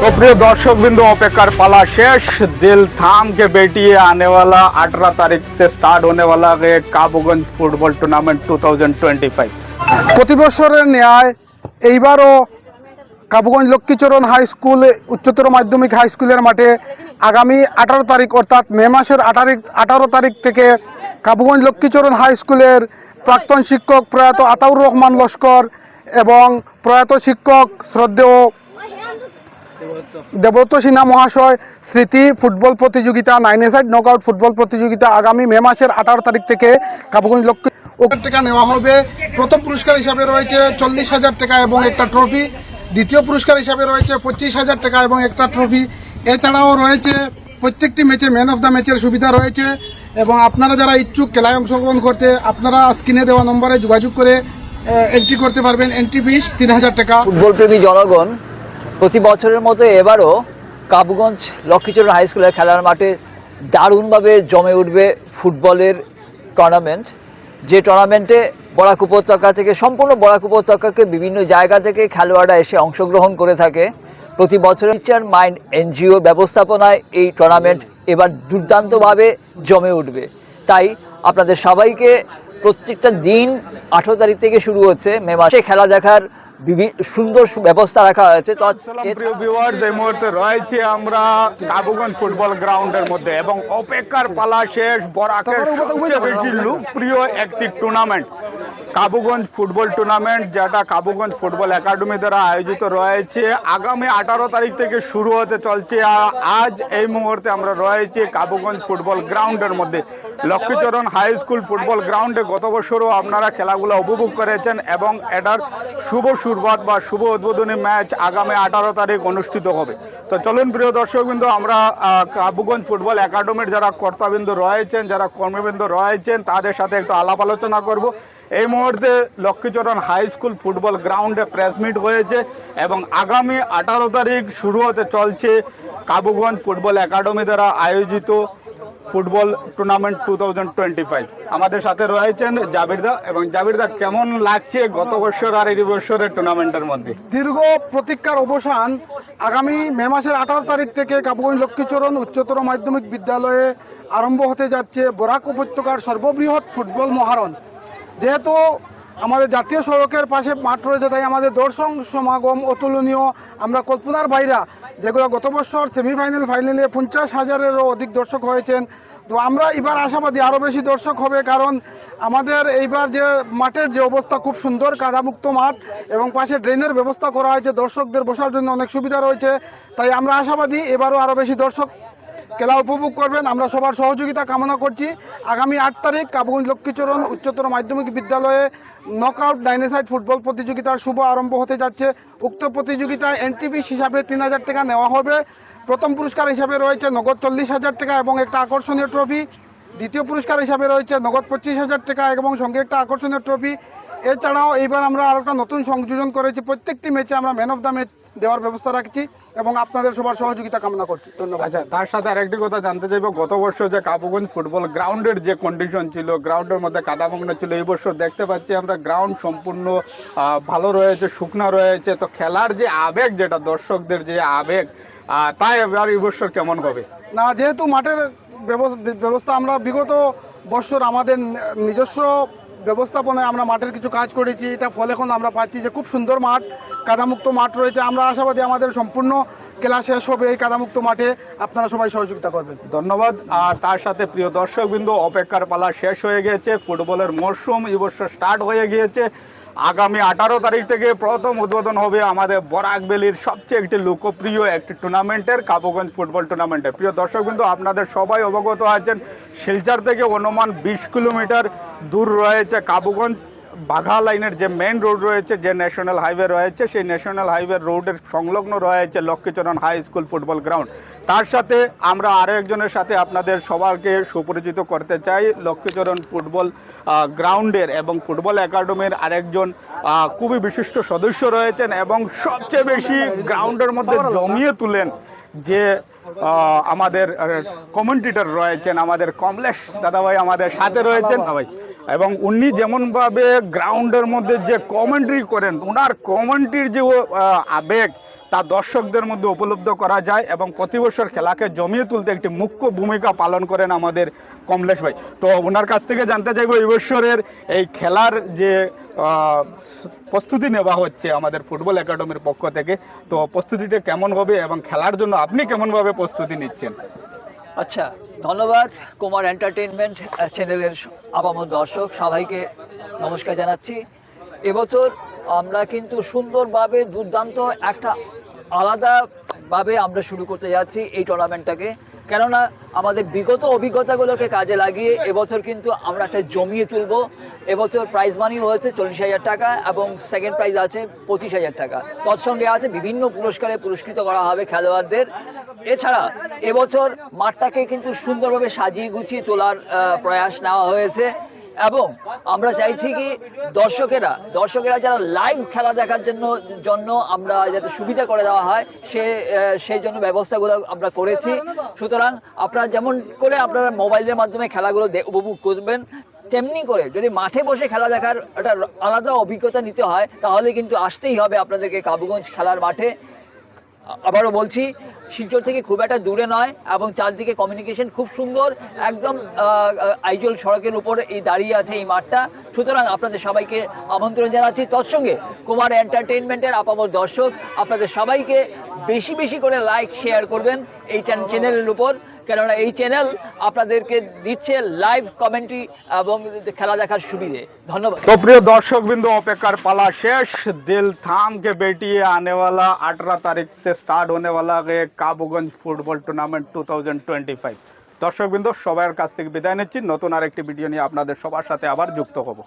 तो प्रिय दर्शक बिंदु अपेक्षार पाला शेष दिल थाम के बैठिए आने वाला 18 तारीख से स्टार्ट होने वाला है काबूगंज फुटबॉल टूर्नामेंट 2025 প্রতি বছরের ন্যায় এইবারও কাবুগঞ্জ লক্ষ্মীচরণ হাই স্কুল উচ্চতর মাধ্যমিক হাই স্কুলের মাঠে আগামী আঠারো তারিখ অর্থাৎ মে মাসের আঠারো আঠারো তারিখ থেকে কাবুগঞ্জ লক্ষ্মীচরণ হাই স্কুলের প্রাক্তন শিক্ষক প্রয়াত আতাউর রহমান লস্কর এবং প্রয়াত শিক্ষক শ্রদ্ধেয় দেবব্রত সিনহা মহাশয় স্মৃতি ফুটবল প্রতিযোগিতা নাইন এসাইড নকআউট ফুটবল প্রতিযোগিতা আগামী মে মাসের আঠারো তারিখ থেকে কাবুগঞ্জ লক্ষ্মী টাকা নেওয়া হবে। প্রথম পুরস্কার হিসাবে রয়েছে চল্লিশ হাজার টাকা এবং একটা ট্রফি দ্বিতীয় পুরস্কার হিসাবে রয়েছে পঁচিশ হাজার টাকা এবং একটা ট্রফি এছাড়াও রয়েছে প্রত্যেকটি ম্যাচে ম্যান অফ দ্য ম্যাচের সুবিধা রয়েছে। এবং আপনারা যারা ইচ্ছুক খেলায় অংশগ্রহণ করতে আপনারা স্ক্রিনে দেওয়া নম্বরে যোগাযোগ করে এন্ট্রি করতে পারবেন। এন্ট্রি ফিস তিন হাজার টাকা। ফুটবল প্রেমী জনগণ প্রতি বছরের মতো এবারও কাবুগঞ্জ লক্ষ্মীচরণ হাই স্কুলের খেলার মাঠে দারুণভাবে জমে উঠবে ফুটবলের টুর্নামেন্ট যে টুর্নামেন্টে বরাক উপত্যকা থেকে, সম্পূর্ণ বরাক উপত্যকাকে বিভিন্ন জায়গা থেকে খেলোয়াড়রা এসে অংশগ্রহণ করে থাকে। প্রতি বছরের টিচার মাইন্ড এনজিও ব্যবস্থাপনায় এই টুর্নামেন্ট এবার দুর্দান্তভাবে জমে উঠবে। তাই আপনাদের সবাইকে প্রত্যেকটা দিন আঠেরো তারিখ থেকে শুরু হচ্ছে মে মাসে খেলা দেখার সুন্দর ব্যবস্থা রাখা হয়েছে। তো প্রিয় ভিউয়ার্স এই মুহূর্তে রয়েছে আমরা কাবুগঞ্জ ফুটবল গ্রাউন্ডের মধ্যে এবং অপেক্ষার পালা শেষ বরাকের সবচেয়ে বেশি লোকপ্রিয় একটি টুর্নামেন্ট কাবুগঞ্জ ফুটবল টুর্নামেন্ট, যেটা কাবুগঞ্জ ফুটবল একাডেমি দ্বারা আয়োজিত রয়েছে। আগামী আঠারো তারিখ থেকে শুরু হতে চলছে। আজ এই মুহূর্তে আমরা রয়েছি কাবুগঞ্জ ফুটবল গ্রাউন্ডের মধ্যে। লক্ষ্মীচরণ হাই স্কুল ফুটবল গ্রাউন্ডে গত বছরও আপনারা খেলাগুলো উপভোগ করেছেন এবং এটার শুভ শুরুয়াত বা শুভ উদ্বোধনী ম্যাচ আগামী আঠারো তারিখ অনুষ্ঠিত হবে। তো চলুন প্রিয় দর্শকবৃন্দ, আমরা কাবুগঞ্জ ফুটবল একাডেমির যারা কর্তাবৃন্দ রয়েছেন, যারা কর্মীবৃন্দ রয়েছেন, তাদের সাথে একটু আলাপ আলোচনা করব। এই মুহূর্তে লক্ষ্মীচরণ হাই স্কুল ফুটবল গ্রাউন্ডে প্রেস মিট হয়েছে এবং আগামী আঠারো তারিখ শুরু হতে চলছে কাবুগঞ্জ ফুটবল একাডেমি দ্বারা আয়োজিত ফুটবল টুর্নামেন্ট টু আমাদের সাথে রয়েছেন জাবিরদা এবং জাবিরদা, কেমন লাগছে গত বছর আর এই বছরের টুর্নামেন্টের মধ্যে? দীর্ঘ প্রতীক্ষার অবসান আগামী মে মাসের আঠারো তারিখ থেকে কাবুগঞ্জ লক্ষ্মীচরণ উচ্চতর মাধ্যমিক বিদ্যালয়ে আরম্ভ হতে যাচ্ছে বরাক উপত্যকার সর্ববৃহৎ ফুটবল মহারণ। যেহেতু আমাদের জাতীয় সড়কের পাশে মাঠ রয়েছে, তাই আমাদের দর্শক সমাগম অতুলনীয়। আমরা কল্পনার বাইরা, যেগুলো গত বছর সেমিফাইনাল ফাইনালে পঞ্চাশ হাজারেরও অধিক দর্শক হয়েছেন। তো আমরা এবার আশাবাদী আরও বেশি দর্শক হবে, কারণ আমাদের এইবার যে মাঠের যে অবস্থা, খুব সুন্দর কাদামুক্ত মাঠ এবং পাশে ড্রেনের ব্যবস্থা করা হয়েছে। দর্শকদের বসার জন্য অনেক সুবিধা রয়েছে, তাই আমরা আশাবাদী এবারও আরও বেশি দর্শক খেলা উপভোগ করবেন। আমরা সবার সহযোগিতা কামনা করছি। আগামী আট তারিখ কাবুগঞ্জ লক্ষ্মীচরণ উচ্চতর মাধ্যমিক বিদ্যালয়ে নকআউট ডাইনেসাইড ফুটবল প্রতিযোগিতার শুভ আরম্ভ হতে যাচ্ছে। উক্ত প্রতিযোগিতায় এনটিপি হিসাবে তিন হাজার টাকা নেওয়া হবে। প্রথম পুরস্কার হিসাবে রয়েছে নগদ চল্লিশ হাজার টাকা এবং একটা আকর্ষণীয় ট্রফি দ্বিতীয় পুরস্কার হিসাবে রয়েছে নগদ পঁচিশ হাজার টাকা এবং সঙ্গে একটা আকর্ষণীয় ট্রফি এছাড়াও এইবার আমরা আর একটা নতুন সংযোজন করেছি। প্রত্যেকটি ম্যাচে আমরা ম্যান অফ দ্য ম্যাচ দেওয়ার ব্যবস্থা রাখছি এবং আপনাদের সবার সহযোগিতা কামনা করছি। ধন্যবাদ। আচ্ছা তার সাথে আরেকটি কথা জানতে চাইব। গত বছর যে কাবুগঞ্জ ফুটবল গ্রাউন্ডের যে কন্ডিশন ছিল গ্রাউন্ডের মধ্যে কাদামগ্ন ছিল এই বছর দেখতে পাচ্ছি আমরা গ্রাউন্ড সম্পূর্ণ ভালো রয়েছে শুকনা রয়েছে। তো খেলার যে আবেগ যেটা দর্শকদের যে আবেগ তাই এবার এই বছর কেমন হবে? না যেহেতু মাঠের ব্যবস- ব্যবস্থা আমরা বিগত বছর আমাদের নিজস্ব ব্যবস্থাপনায় আমরা মাঠের কিছু কাজ করেছি, এটা ফল এখন আমরা পাচ্ছি যে খুব সুন্দর মাঠ, কাদামুক্ত মাঠ রয়েছে। আমরা আশাবাদী আমাদের সম্পূর্ণ খেলা শেষ হবে এই কাদামুক্ত মাঠে। আপনারা সবাই সহযোগিতা করবেন। ধন্যবাদ। আর তার সাথে প্রিয় দর্শকবৃন্দ, অপেক্ষার পালা শেষ হয়ে গিয়েছে। ফুটবলের মরশুম এবছর স্টার্ট হয়ে গিয়েছে। আগামী আঠারো তারিখ থেকে প্রথম উদ্বোধন হবে আমাদের বরাক বেলির সবচেয়ে একটি লোকপ্রিয় একটি টুর্নামেন্টের কাবুগঞ্জ ফুটবল টুর্নামেন্টের। প্রিয় দর্শক কিন্তু আপনাদের সবাই অবগত আছেন, শিলচর থেকে অনুমান বিশ কিলোমিটার দূর রয়েছে কাবুগঞ্জ বাঘা লাইনের যে মেইন রোড রয়েছে, যে ন্যাশনাল হাইওয়ে রয়েছে, সেই ন্যাশনাল হাইওয়ে রোডের সংলগ্ন রয়েছে Lakshmicharan high school football ground তার সাথে আমরা আরও একজনের সাথে আপনাদের সবাইকে সুপরিচিত করতে চাই। লক্ষ্মীচরণ ফুটবল গ্রাউন্ডের এবং ফুটবল একাডেমির আরেকজন খুবই বিশিষ্ট সদস্য রয়েছেন এবং সবচেয়ে বেশি গ্রাউন্ডের মধ্যে জমিয়ে তুলেন যে আমাদের কমেন্টেটর রয়েছেন, আমাদের কমলেশ দাদাভাই আমাদের সাথে রয়েছেন। ভাই এবং উনি যেমনভাবে গ্রাউন্ডের মধ্যে যে কমেন্ট্রি করেন ওনার কমেন্ট্রির যে আবেগ তা দর্শকদের মধ্যে উপলব্ধ করা যায় এবং প্রতি বছর খেলাকে জমিয়ে তুলতে একটি মুখ্য ভূমিকা পালন করেন আমাদের কমলেশ ভাই। তো ওনার কাছ থেকে জানতে চাইব, এই বছরের এই খেলার যে প্রস্তুতি নেওয়া হচ্ছে আমাদের ফুটবল একাডেমির পক্ষ থেকে, তো প্রস্তুতিটা কেমন হবে এবং খেলার জন্য আপনি কেমনভাবে প্রস্তুতি নিচ্ছেন? আচ্ছা ধন্যবাদ কুমার এন্টারটেনমেন্ট চ্যানেলের আপামর দর্শক সবাইকে নমস্কার জানাচ্ছি। এবছর আমরা কিন্তু সুন্দরভাবে দুর্দান্ত একটা আলাদাভাবে আমরা শুরু করতে যাচ্ছি এই টুর্নামেন্টটাকে কেননা আমাদের বিগত অভিজ্ঞতাগুলোকে কাজে লাগিয়ে এবছর কিন্তু আমরা একটা জমিয়ে তুলব। এবছর প্রাইজ মানি হয়েছে চল্লিশ হাজার টাকা এবং সেকেন্ড প্রাইজ আছে পঁচিশ হাজার টাকা। তৎসঙ্গে আছে বিভিন্ন পুরস্কারে পুরস্কৃত করা হবে খেলোয়াড়দের। এছাড়া এবছর মাঠটাকে কিন্তু সুন্দরভাবে সাজিয়ে গুছিয়ে তোলার প্রয়াস নেওয়া হয়েছে। এবং আমরা চাইছি কি দর্শকেরা দর্শকেরা যারা লাইভ খেলা দেখার জন্য জন্য আমরা যাতে সুবিধা করে দেওয়া হয়, সে সেই জন্য ব্যবস্থাগুলো আমরা করেছি। সুতরাং আপনারা যেমন করে আপনারা মোবাইলের মাধ্যমে খেলাগুলো উপভোগ করবেন, তেমনি করে যদি মাঠে বসে খেলা দেখার একটা আলাদা অভিজ্ঞতা নিতে হয়, তাহলে কিন্তু আসতেই হবে আপনাদেরকে কাবুগঞ্জ খেলার মাঠে। আবারও বলছি শিলচর থেকে খুব একটা দূরে নয় এবং চারদিকে কমিউনিকেশন খুব সুন্দর। একদম আইজল সড়কের উপর এই দাঁড়িয়ে আছে এই মাঠটা। সুতরাং আপনাদের সবাইকে আমন্ত্রণ জানাচ্ছি। তৎসঙ্গে কুমার এন্টারটেনমেন্টের আপামর দর্শক, আপনাদের সবাইকে বেশি বেশি করে লাইক শেয়ার করবেন এই চ্যানেলের উপর। কেননা এই চ্যানেল আপনাদেরকে দিচ্ছে লাইভ কমেন্ট্রি এবং খেলা দেখার সুবিধে ধন্যবাদ तो प्रिय दर्शक बिंदु अपेकर पाला शेष दिल थाम के बैठिए आने वाला अठारह तारीख से स्टार्ट होने वाला ये Kabuganj football tournament two thousand twenty five দর্শকবৃন্দ সবার কাছ থেকে বিদায় নিচ্ছি নতুন আরেকটি ভিডিও নিয়ে আপনাদের সবার সাথে আবার যুক্ত হব